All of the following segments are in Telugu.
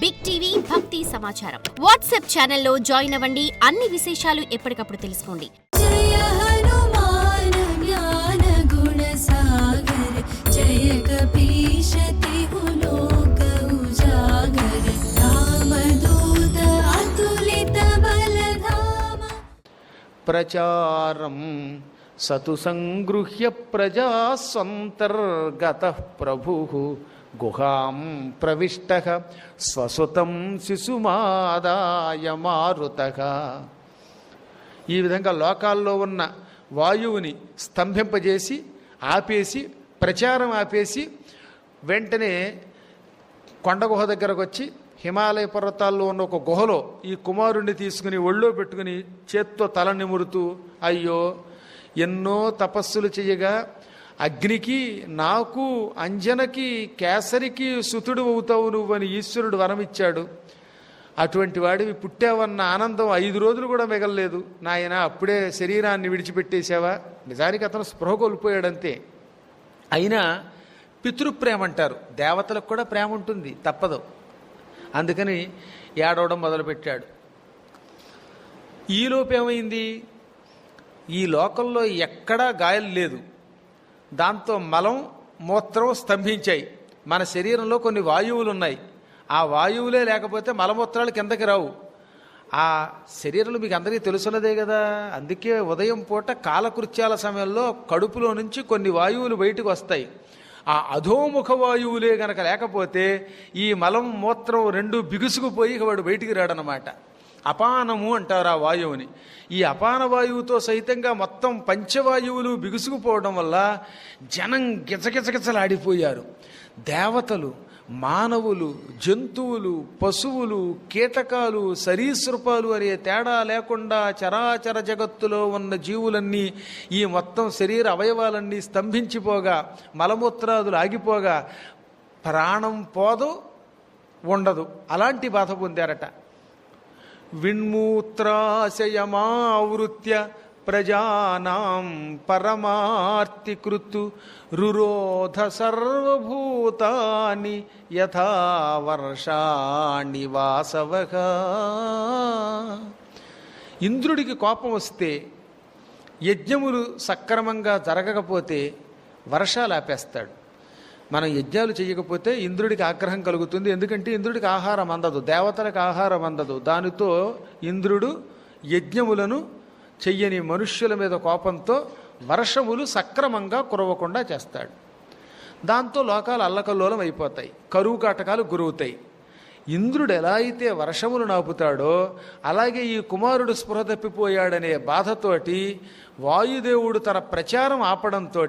బిగ్ టీవీ భక్తి సమాచారం వాట్సాప్ ఛానల్లో జాయిన్ అవ్వండి. అన్ని విశేషాలు ఎప్పటికప్పుడు తెలుసుకోండి. ప్రచారం సతు సంగృహ్య ప్రజా సంతర్గత ప్రభు. గుహాం ప్రవిష్ట స్వసుతం శిశుమాదాయ మారుత. ఈ విధంగా లోకాల్లో ఉన్న వాయువుని స్తంభింపజేసి ఆపేసి ప్రచారం ఆపేసి వెంటనే కొండ గుహ దగ్గరకు వచ్చి హిమాలయ పర్వతాల్లో ఉన్న ఒక గుహలో ఈ కుమారుణ్ణి తీసుకుని ఒళ్ళో పెట్టుకుని చేత్తో తల నిమురుతూ అయ్యో ఎన్నో తపస్సులు చేయగా అగ్నికి నాకు అంజనకి కేసరికి సుతుడు అవుతావు నువ్వు అని ఈశ్వరుడు వరమిచ్చాడు. అటువంటి వాడివి పుట్టావన్న ఆనందం ఐదు రోజులు కూడా మిగలలేదు. నాయన అప్పుడే శరీరాన్ని విడిచిపెట్టేశావా? నిజానికి అతను స్పృహ కోల్పోయాడంతే. అయినా పితృప్రేమ అంటారు. దేవతలకు కూడా ప్రేమ ఉంటుంది తప్పదు. అందుకని ఏడవడం మొదలుపెట్టాడు. ఈలోపు ఏమైంది ఈ లోకంలో ఎక్కడా గాయం లేదు. దాంతో మలం మూత్రం స్తంభించాయి. మన శరీరంలో కొన్ని వాయువులు ఉన్నాయి ఆ వాయువులే లేకపోతే మలమూత్రాలు కిందకి రావు. ఆ శరీరంలో మీకు అందరికీ తెలుసున్నదే కదా. అందుకే ఉదయం పూట కాలకృత్యాల సమయంలో కడుపులో నుంచి కొన్ని వాయువులు బయటకు వస్తాయి. ఆ అధోముఖ వాయువులే గనక లేకపోతే ఈ మలం మూత్రం రెండు బిగుసుకుపోయి వాడు బయటికి రాడనమాట అపానము అంటారు ఆ వాయువుని. ఈ అపాన వాయువుతో సహితంగా మొత్తం పంచవాయువులు బిగుసుకుపోవడం వల్ల జనం గిజగిజగిజలాడిపోయారు. దేవతలు మానవులు జంతువులు పశువులు కీటకాలు సరీసృపాలు అనే తేడా లేకుండా చరాచర జగత్తులో ఉన్న జీవులన్నీ ఈ మొత్తం శరీర అవయవాలన్నీ స్తంభించిపోగా మలమూత్రాదులు ఆగిపోగా ప్రాణం పోదు ఉండదు. అలాంటి బాధ పొందారట. విన్మూత్రాశయమావృత్య ప్రజానాం పరమార్తికృత్తు రురోధ సర్వభూతాని యథా వర్షాణి ఇంద్రుడికి కోపం వస్తే యజ్ఞములు సక్రమంగా జరగకపోతే వర్షాలు ఆపేస్తాడు. మనం యజ్ఞాలు చేయకపోతే ఇంద్రుడికి ఆగ్రహం కలుగుతుంది. ఎందుకంటే ఇంద్రుడికి ఆహారం అందదు. దేవతలకు ఆహారం అందదు. దానితో ఇంద్రుడు యజ్ఞములను చెయ్యని మనుష్యుల మీద కోపంతో వర్షములు సక్రమంగా కురవకుండా చేస్తాడు. దాంతో లోకాలు అల్లకల్లోలం అయిపోతాయి. కరువు కాటకాలు గురవుతాయి. ఇంద్రుడు ఎలా అయితే వర్షములు నాపుతాడో అలాగే ఈ కుమారుడు స్పృహ తప్పిపోయాడనే బాధతోటి వాయుదేవుడు తన ప్రచారం ఆపడంతో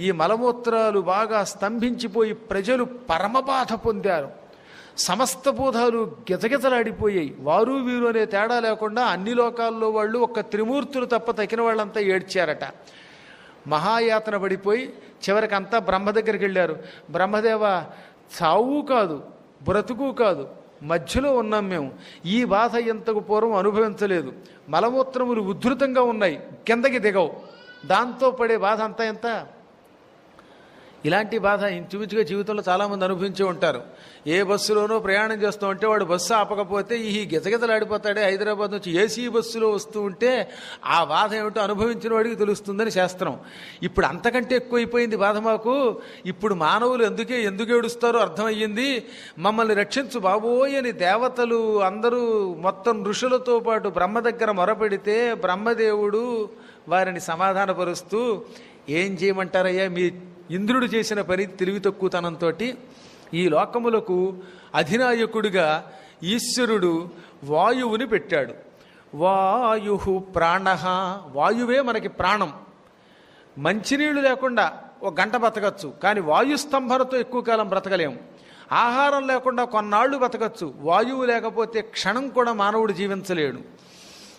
ఈ మలమూత్రాలు బాగా స్తంభించిపోయి ప్రజలు పరమబాధ పొందారు. సమస్త బోధాలు గెజగెజలాడిపోయాయి. వారు వీరు అనే తేడా లేకుండా అన్ని లోకాల్లో వాళ్ళు ఒక్క త్రిమూర్తులు తప్ప తగిన వాళ్ళంతా ఏడ్చారట. మహాయాతన పడిపోయి చివరికి అంతా బ్రహ్మ దగ్గరికి వెళ్ళారు. బ్రహ్మదేవ చావు కాదు. బ్రతుకు కాదు మధ్యలో ఉన్నాం మేము. ఈ బాధ ఎంతకు పూర్వం అనుభవించలేదు. మలమూత్రములు ఉధృతంగా ఉన్నాయి. కిందకి దిగవు. దాంతో పడే బాధ అంతా ఎంత? ఇలాంటి బాధ ఇంచుమించుగా జీవితంలో చాలామంది అనుభవించి ఉంటారు. ఏ బస్సులోనో ప్రయాణం చేస్తూ ఉంటే వాడు బస్సు ఆపకపోతే ఈ గిజగిజలాడిపోతాడే. హైదరాబాద్ నుంచి ఏసీ బస్సులో వస్తూ ఉంటే ఆ బాధ ఏమిటో అనుభవించిన వాడికి తెలుస్తుందని శాస్త్రం. ఇప్పుడు అంతకంటే ఎక్కువైపోయింది బాధ మాకు. ఇప్పుడు మానవులు ఎందుకే ఎందుకు ఏడుస్తారో అర్థమయ్యింది. మమ్మల్ని రక్షించు బాబోయ్ అని దేవతలు అందరూ మొత్తం ఋషులతో పాటు బ్రహ్మ దగ్గర మొరపెడితే బ్రహ్మదేవుడు వారిని సమాధానపరుస్తూ ఏం చేయమంటారయ్యా? మీ ఇంద్రుడు చేసిన పని తెలివి తక్కువతనంతో ఈ లోకములకు అధినాయకుడిగా ఈశ్వరుడు వాయువుని పెట్టాడు. వాయు ప్రాణ. వాయువే మనకి ప్రాణం. మంచినీళ్ళు లేకుండా ఒక గంట బ్రతకచ్చు కానీ వాయుస్తంభనతో ఎక్కువ కాలం బ్రతకలేము ఆహారం లేకుండా కొన్నాళ్ళు బ్రతకచ్చు వాయువు లేకపోతే క్షణం కూడా మానవుడు జీవించలేడు.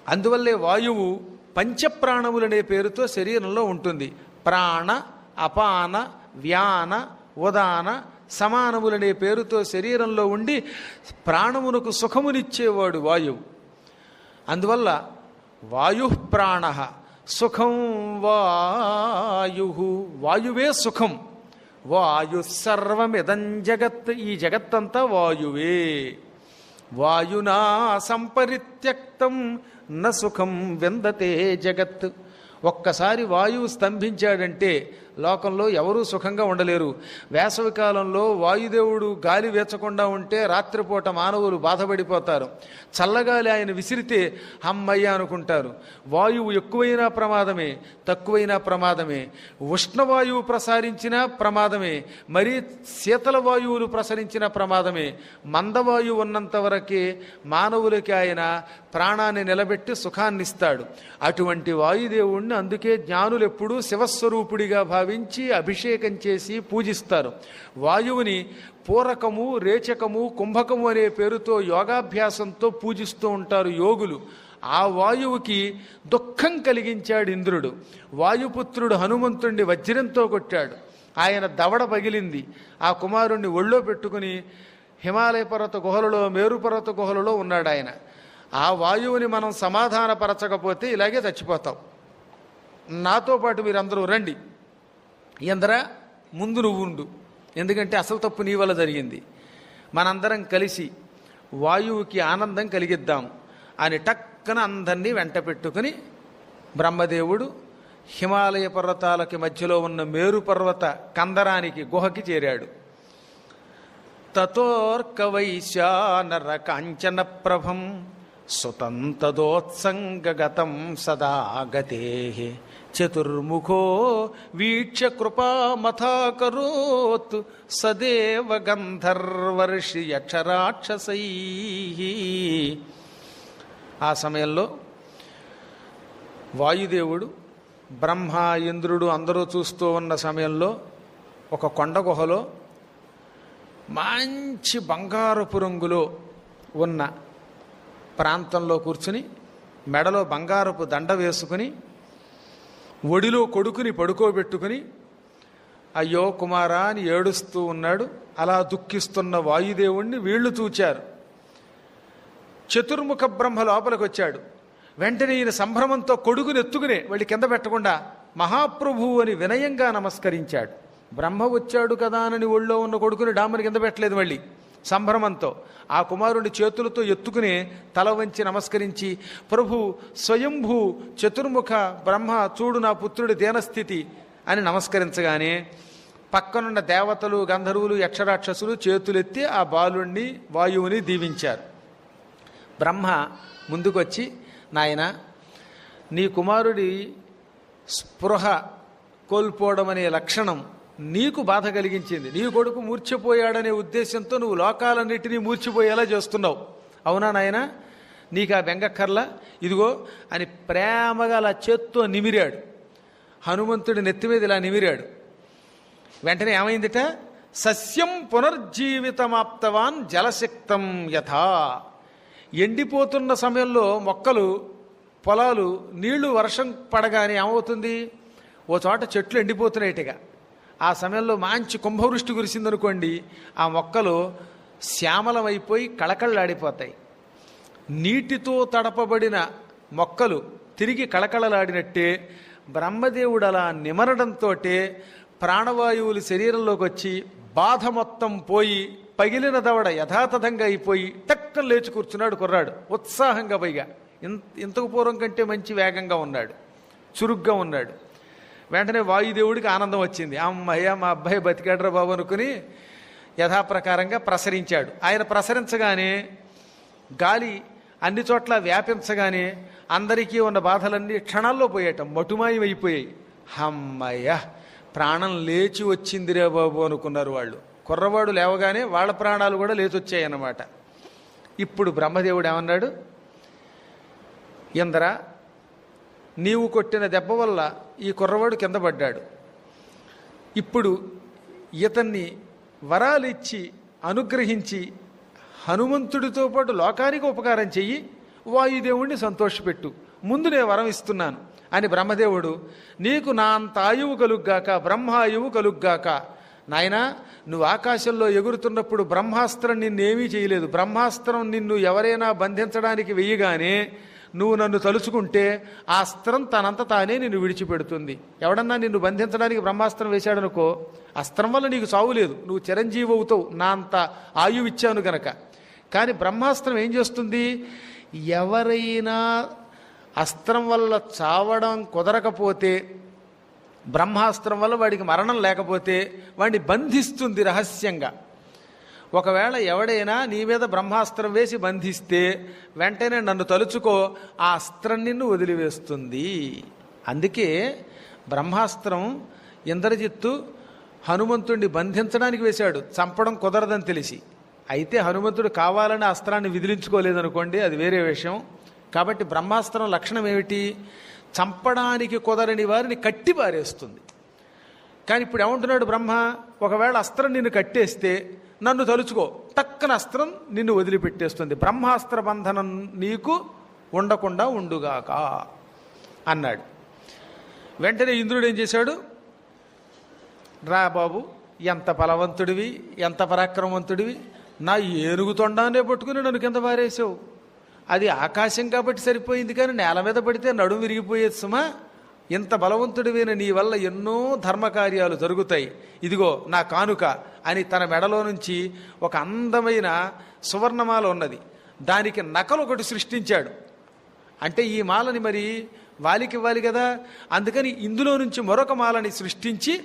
అందువల్లే వాయువు పంచప్రాణములనే పేరుతో శరీరంలో ఉంటుంది. ప్రాణ అపాన వ్యాన ఉదాన సమానములనే పేరుతో శరీరంలో ఉండి ప్రాణమునకు సుఖమునిచ్చేవాడు వాయువు. అందువల్ల వాయు ప్రాణ సుఖం వాయు. వాయువే సుఖం. వాయు సర్వమిదం జగత్. ఈ జగత్తంతా వాయువే. వాయునా సంపరిత్యక్తం న సుఖం విందతే జగత్. ఒక్కసారి వాయువు స్తంభించాడంటే లోకంలో ఎవరూ సుఖంగా ఉండలేరు. వేసవి కాలంలో వాయుదేవుడు గాలి వేచకుండా ఉంటే రాత్రిపూట మానవులు బాధపడిపోతారు. చల్లగాలి ఆయన విసిరితే హమ్మయ్య అనుకుంటారు. వాయువు ఎక్కువైనా ప్రమాదమే తక్కువైనా ప్రమాదమే. ఉష్ణవాయువు ప్రసారించినా ప్రమాదమే మరీ శీతల వాయువులు ప్రసరించిన ప్రమాదమే. మందవాయువు ఉన్నంత వరకే మానవులకి ఆయన ప్రాణాన్ని నిలబెట్టి సుఖాన్నిస్తాడు. అటువంటి వాయుదేవుణ్ణి అందుకే జ్ఞానులు ఎప్పుడూ శివస్వరూపుడిగా భావించి అభిషేకం చేసి పూజిస్తారు. వాయువుని పూరకము రేచకము కుంభకము అనే పేరుతో యోగాభ్యాసంతో పూజిస్తూ ఉంటారు యోగులు. ఆ వాయువుకి దుఃఖం కలిగించాడు ఇంద్రుడు. వాయుపుత్రుడు హనుమంతుణ్ణి వజ్రంతో కొట్టాడు. ఆయన దవడ పగిలింది. ఆ కుమారుణ్ణి ఒళ్ళో పెట్టుకుని హిమాలయ పర్వత గుహలలో మేరు పర్వత గుహలలో ఉన్నాడు ఆయన. ఆ వాయువుని మనం సమాధానపరచకపోతే ఇలాగే చచ్చిపోతాం. నాతో పాటు మీరందరూ రండి. ఎందరా? ముందు నువ్వు ఉండు. ఎందుకంటే అసలు తప్పు నీ వల్ల జరిగింది. మనందరం కలిసి వాయువుకి ఆనందం కలిగిద్దాం అని టక్కన అందరినీ వెంట పెట్టుకుని బ్రహ్మదేవుడు హిమాలయ పర్వతాలకి మధ్యలో ఉన్న మేరు పర్వత కందరానికి గుహకి చేరాడు. తతోర్కవైశానర కాంచన ప్రభం సుతంతదోత్సంగతం సదా చతుర్ముఖో వీక్ష కృపామథాకరోత్ సదేవ గంధర్వర్షి యక్షరాక్షసై ఆ సమయంలో వాయుదేవుడు బ్రహ్మ ఇంద్రుడు అందరూ చూస్తూ ఉన్న సమయంలో ఒక కొండ గుహలో మంచి బంగారపు రంగులో ఉన్న ప్రాంతంలో కూర్చుని మెడలో బంగారపు దండ వేసుకుని ఒడిలో కొడుకుని పడుకోబెట్టుకుని అయ్యో కుమారా అని ఏడుస్తూ ఉన్నాడు. అలా దుఃఖిస్తున్న వాయుదేవుణ్ణి వీళ్ళు చూచారు. చతుర్ముఖ బ్రహ్మ లోపలికి వచ్చాడు వెంటనే ఈయన సంభ్రమంతో కొడుకుని ఎత్తుకునే వెళ్ళి కింద పెట్టకుండా మహాప్రభువు అని వినయంగా నమస్కరించాడు. బ్రహ్మ వచ్చాడు కదా అని ఒళ్ళో ఉన్న కొడుకుని డామని కింద పెట్టలేదు మళ్ళీ. సంభ్రమంతో ఆ కుమారుడి చేతులతో ఎత్తుకుని తల వంచి నమస్కరించి ప్రభు స్వయంభూ చతుర్ముఖ బ్రహ్మ చూడు నా పుత్రుడి దేనస్థితి అని నమస్కరించగానే పక్కనున్న దేవతలు గంధర్వులు యక్షరాక్షసులు చేతులెత్తి ఆ బాలుణ్ణి వాయువుని దీవించారు. బ్రహ్మ ముందుకొచ్చి నాయన నీ కుమారుడి స్పృహ కోల్పోవడం అనే లక్షణం నీకు బాధ కలిగించింది. నీ కొడుకు మూర్చిపోయాడనే ఉద్దేశంతో నువ్వు లోకాలన్నిటినీ మూర్చిపోయేలా చేస్తున్నావు. అవునా నాయన? నీకు ఆ బెంగక్కర్లా ఇదిగో అని ప్రేమగా అలా చేత్తో నిమిరాడు. హనుమంతుడి నెత్తి మీద ఇలా నిమిరాడు. వెంటనే ఏమైందిట? సస్యం పునర్జీవితమాప్తవాన్ జలశక్తం యథా. ఎండిపోతున్న సమయంలో మొక్కలు పొలాలు నీళ్ళు వర్షం పడగానే ఏమవుతుంది? ఓ చోట చెట్లు ఎండిపోతున్నాయిటిగా. ఆ సమయంలో మంచి కుంభవృష్టి కురిసిందనుకోండి ఆ మొక్కలు శ్యామలమైపోయి కళకళలాడిపోతాయి. నీటితో తడపబడిన మొక్కలు తిరిగి కళకళలాడినట్టే బ్రహ్మదేవుడు అలా నిమరడంతో ప్రాణవాయువులు శరీరంలోకి వచ్చి బాధ మొత్తం పోయి పగిలిన దవడ యథాతథంగా అయిపోయి టక్కన లేచి కూర్చున్నాడు కుర్రాడు. ఉత్సాహంగా పైగా. ఇంత ఇంతకు పూర్వం కంటే మంచి వేగంగా ఉన్నాడు. చురుగ్గా ఉన్నాడు. వెంటనే వాయుదేవుడికి ఆనందం వచ్చింది. అమ్మయ్య మా అబ్బాయి బతికాడ్రా బాబు అనుకుని యథాప్రకారంగా ప్రసరించాడు. ఆయన ప్రసరించగానే గాలి అన్ని చోట్ల వ్యాపించగానే అందరికీ ఉన్న బాధలన్నీ క్షణాల్లో పోయేట మటుమాయమైపోయాయి. అమ్మయ్య ప్రాణం లేచి వచ్చిందిరే బాబు అనుకున్నారు వాళ్ళు. కుర్రవాడు లేవగానే వాళ్ళ ప్రాణాలు కూడా లేచి అన్నమాట ఇప్పుడు బ్రహ్మదేవుడు ఏమన్నాడు? ఇంద్ర నీవు కొట్టిన దెబ్బ వల్ల ఈ కుర్రవాడు కింద పడ్డాడు. ఇప్పుడు ఇతన్ని వరాలిచ్చి అనుగ్రహించి హనుమంతుడితో పాటు లోకానికి ఉపకారం చెయ్యి వాయుదేవుణ్ణి సంతోషపెట్టు. ముందు నేను వరం ఇస్తున్నాను. అని బ్రహ్మదేవుడు నీకు నా అంత ఆయువు కలుగ్గాక బ్రహ్మాయువు కలుగ్గాక నాయనా నువ్వు ఆకాశంలో ఎగురుతున్నప్పుడు బ్రహ్మాస్త్రం నిన్నేమీ చేయలేదు. బ్రహ్మాస్త్రం నిన్ను ఎవరైనా బంధించడానికి వెయ్యగానే నువ్వు నన్ను తలుచుకుంటే ఆ అస్త్రం తనంత తానే నిన్ను విడిచిపెడుతుంది. ఎవడన్నా నిన్ను బంధించడానికి బ్రహ్మాస్త్రం వేశాడనుకో అస్త్రం వల్ల నీకు చావు లేదు. నువ్వు చిరంజీవి అవుతావు. నా అంత ఆయువిచ్చాను గనక. కానీ బ్రహ్మాస్త్రం ఏం చేస్తుంది? ఎవరైనా అస్త్రం వల్ల చావడం కుదరకపోతే బ్రహ్మాస్త్రం వల్ల వాడికి మరణం లేకపోతే వాడిని బంధిస్తుంది రహస్యంగా. ఒకవేళ ఎవడైనా నీ మీద బ్రహ్మాస్త్రం వేసి బంధిస్తే వెంటనే నన్ను తలుచుకో ఆ అస్త్రం నిన్ను వదిలివేస్తుంది. అందుకే బ్రహ్మాస్త్రం ఇంద్రజిత్తు హనుమంతుణ్ణి బంధించడానికి వేశాడు. చంపడం కుదరదని తెలిసి. అయితే హనుమంతుడు కావాలని అస్త్రాన్ని విదిలించుకోలేదనుకోండి అది వేరే విషయం. కాబట్టి బ్రహ్మాస్త్రం లక్షణం ఏమిటి? చంపడానికి కుదరని వారిని కట్టి పారేస్తుంది. కానీ ఇప్పుడు ఏమంటున్నాడు బ్రహ్మ? ఒకవేళ అస్త్రం నిన్ను కట్టేస్తే నన్ను తలుచుకో. టక్కన అస్త్రం నిన్ను వదిలిపెట్టేస్తుంది. బ్రహ్మాస్త్ర బంధనం నీకు ఉండకుండా ఉండుగాక అన్నాడు. వెంటనే ఇంద్రుడు ఏం చేశాడు? రా బాబు ఎంత బలవంతుడివి ఎంత పరాక్రమవంతుడివి. నా ఏనుగు తొండానే పట్టుకుని నన్ను కింద పారేసావు అది ఆకాశం కాబట్టి సరిపోయింది కానీ నేల మీద పడితే నడుము విరిగిపోయేది సుమా. ఇంత బలవంతుడివైన నీ వల్ల ఎన్నో ధర్మకార్యాలు జరుగుతాయి. ఇదిగో నా కానుక. అని తన మెడలో నుంచి ఒక అందమైన సువర్ణమాల ఉన్నది. దానికి నకలు ఒకటి సృష్టించాడు. అంటే ఈ మాలని మరి వాలికి ఇవ్వాలి కదా? అందుకని ఇందులో నుంచి మరొక మాలని సృష్టించి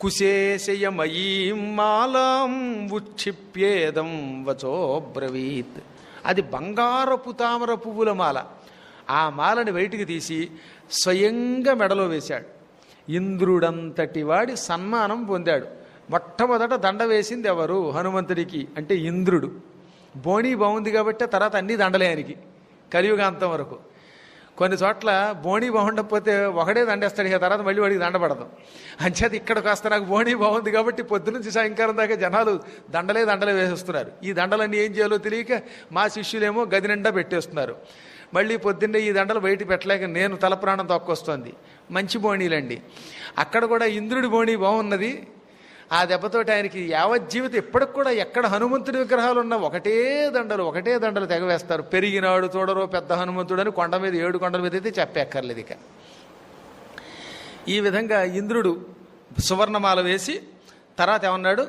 కుశేషయమయీం మాలాం ఉక్షిప్యేదం వచో బ్రవీత్. అది బంగారపు తామర పువ్వుల మాల. ఆ మాలని బయటికి తీసి స్వయంగా మెడలో వేశాడు. ఇంద్రుడంతటి వాడి సన్మానం పొందాడు. మొట్టమొదట దండ వేసింది ఎవరు? హనుమంతుడికి అంటే ఇంద్రుడు. బోణి బాగుంది కాబట్టి తర్వాత అన్ని దండలే ఆయనకి కలియుగాంతం వరకు. కొన్ని చోట్ల బోణి బాగుండకపోతే ఒకడే దండేస్తాడు ఇక తర్వాత మళ్ళీ వాడికి దండ పడదు. అంచేది ఇక్కడ కాస్త నాకు బోణి బాగుంది కాబట్టి పొద్దునుంచి సాయంకాలం దాకా జనాలు దండలే దండలే వేసేస్తున్నారు. ఈ దండలన్నీ ఏం చేయాలో తెలియక మా శిష్యులేమో గది నిండా పెట్టేస్తున్నారు. మళ్ళీ పొద్దున్నే ఈ దండలు బయట పెట్టలేక నేను తల ప్రాణం తొక్కొస్తోంది. మంచి బోణీలండి అక్కడ కూడా ఇంద్రుడి బోణి బాగున్నది. ఆ దెబ్బతోటి ఆయనకి యావత్ జీవితం ఇప్పటికి కూడా ఎక్కడ హనుమంతుడి విగ్రహాలు ఉన్నా ఒకటే దండలు ఒకటే దండలు తెగవేస్తారు. పెరిగినాడు చూడరో పెద్ద హనుమంతుడు అని కొండ మీద ఏడు కొండల మీద అయితే చెప్పేక్కర్లేదు ఇక. ఈ విధంగా ఇంద్రుడు సువర్ణమాల వేసి తర్వాత ఏమన్నాడు?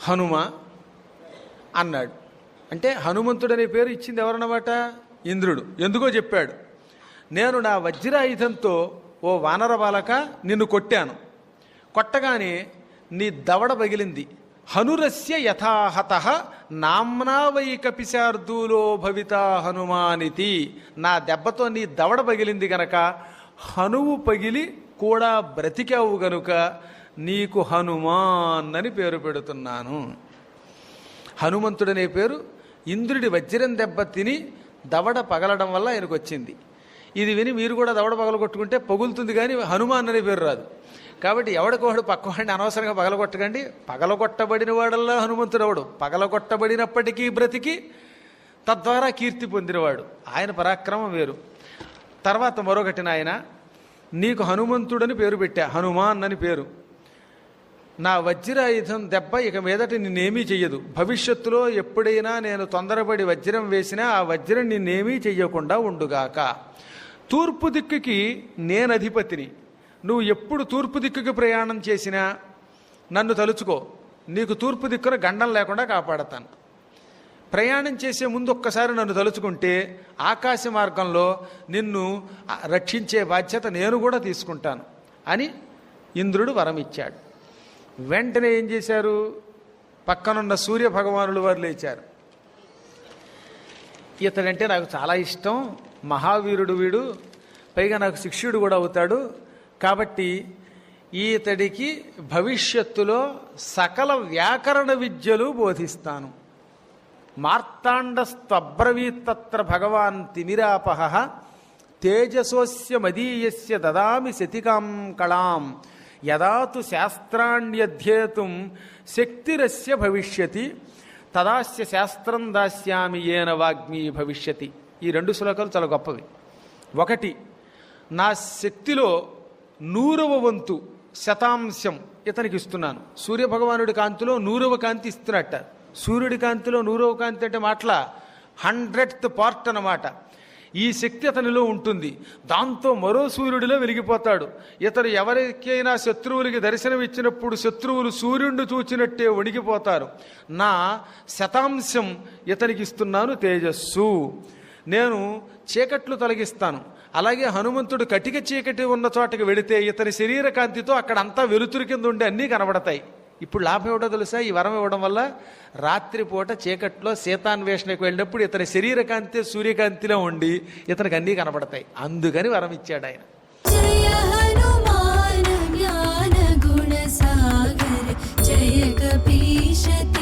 హనుమ అన్నాడు. అంటే హనుమంతుడు అనే పేరు ఇచ్చింది ఎవరన్నమాట? ఇంద్రుడు. ఎందుకో చెప్పాడు? నేను నా వజ్రాయుధంతో ఓ వానర బాలక నిన్ను కొట్టాను. కొట్టగానే నీ దవడ పగిలింది. హనురస్య యథాహత నామ్నా వై కపిశార్దూలో భవిత హనుమానితి. నా దెబ్బతో నీ దవడ పగిలింది గనక హనువు పగిలి కూడా బ్రతికావు గనుక నీకు హనుమాన్ అని పేరు పెడుతున్నాను. హనుమంతుడనే పేరు ఇంద్రుడి వజ్రం దెబ్బ తిని దవడ పగలడం వల్ల ఆయనకు వచ్చింది ఇది విని మీరు కూడా దవడ పగలగొట్టుకుంటే పగులుతుంది కానీ హనుమాన్ అనే పేరు రాదు. కాబట్టి ఎవడికోహడు పక్కవాడిని అనవసరంగా పగలగొట్టకండి. పగలగొట్టబడిన వాడల్లా హనుమంతుడు అవడు పగలగొట్టబడినప్పటికీ బ్రతికి తద్వారా కీర్తి పొందినవాడు. ఆయన పరాక్రమం వేరు. తర్వాత మరొకటి నాయన నీకు హనుమంతుడని పేరు పెట్టా. హనుమాన్ అని పేరు. నా వజ్రాయుధం దెబ్బ ఇక మీదట నిన్నేమీ చెయ్యదు. భవిష్యత్తులో ఎప్పుడైనా నేను తొందరపడి వజ్రం వేసినా ఆ వజ్రం నిన్నేమీ చెయ్యకుండా ఉండుగాక. తూర్పు దిక్కుకి నేను అధిపతిని నువ్వు ఎప్పుడు తూర్పు దిక్కుకి ప్రయాణం చేసినా నన్ను తలుచుకో. నీకు తూర్పు దిక్కున గండం లేకుండా కాపాడతాను. ప్రయాణం చేసే ముందు ఒక్కసారి నన్ను తలుచుకుంటే ఆకాశ మార్గంలో నిన్ను రక్షించే బాధ్యత నేను కూడా తీసుకుంటాను అని ఇంద్రుడు వరం ఇచ్చాడు వెంటనే ఏం చేశారు? పక్కనున్న సూర్య భగవానులు వారు లేచారు. ఇతడంటే నాకు చాలా ఇష్టం. మహావీరుడు వీడు. పైగా నాకు శిష్యుడు కూడా అవుతాడు. కాబట్టి ఈతడికి భవిష్యత్తులో సకల వ్యాకరణ విద్యలు బోధిస్తాను. మార్తాండస్త్వబ్రవీత్తత్ర భగవాన్ తిమిరాపహ తేజసోస్య మదీయస్య దదామి శతికాం కళాం యదాతు శాస్త్రాణ్యధ్యేతుం శక్తిరస్య భవిష్యతి తదాస్య శాస్త్రం దాస్యామి ఏన వాగ్మీ భవిష్యతి. ఈ రెండు శ్లోకాలు చాలా గొప్పవి. ఒకటి నా శక్తిలో నూరవ వంతు శతాంశం ఇతనికి ఇస్తున్నాను. సూర్యభగవానుడి కాంతిలో నూరవ కాంతి ఇస్తున్నట్ట. సూర్యుడి కాంతిలో నూరవ కాంతి అంటే మాటల హండ్రెడ్త్ పార్ట్ అన్నమాట. ఈ శక్తి అతనిలో ఉంటుంది. దాంతో మరో సూర్యుడిలో వెలిగిపోతాడు. ఇతను ఎవరికైనా శత్రువులకి దర్శనం ఇచ్చినప్పుడు శత్రువులు సూర్యుడిని చూచినట్టే వణికిపోతారు నా శతాంశం ఇతనికి ఇస్తున్నాను తేజస్సు. నేను చీకట్లు తొలగిస్తాను. అలాగే హనుమంతుడు కటిక చీకటి ఉన్న చోటకి వెళితే ఇతని శరీర కాంతితో అక్కడ అంతా వెలుతురు కింద ఉండి అన్నీ కనబడతాయి. ఇప్పుడు లాభం ఇవ్వడం తెలుసా? ఈ వరం ఇవ్వడం వల్ల రాత్రిపూట చీకట్లో సీతాన్వేషణకు వెళ్ళినప్పుడు ఇతని శరీర కాంతి సూర్యకాంతిలో ఉండి ఇతనికి అన్నీ కనబడతాయి. అందుకని వరం ఇచ్చాడు ఆయన. జయ కపీషతి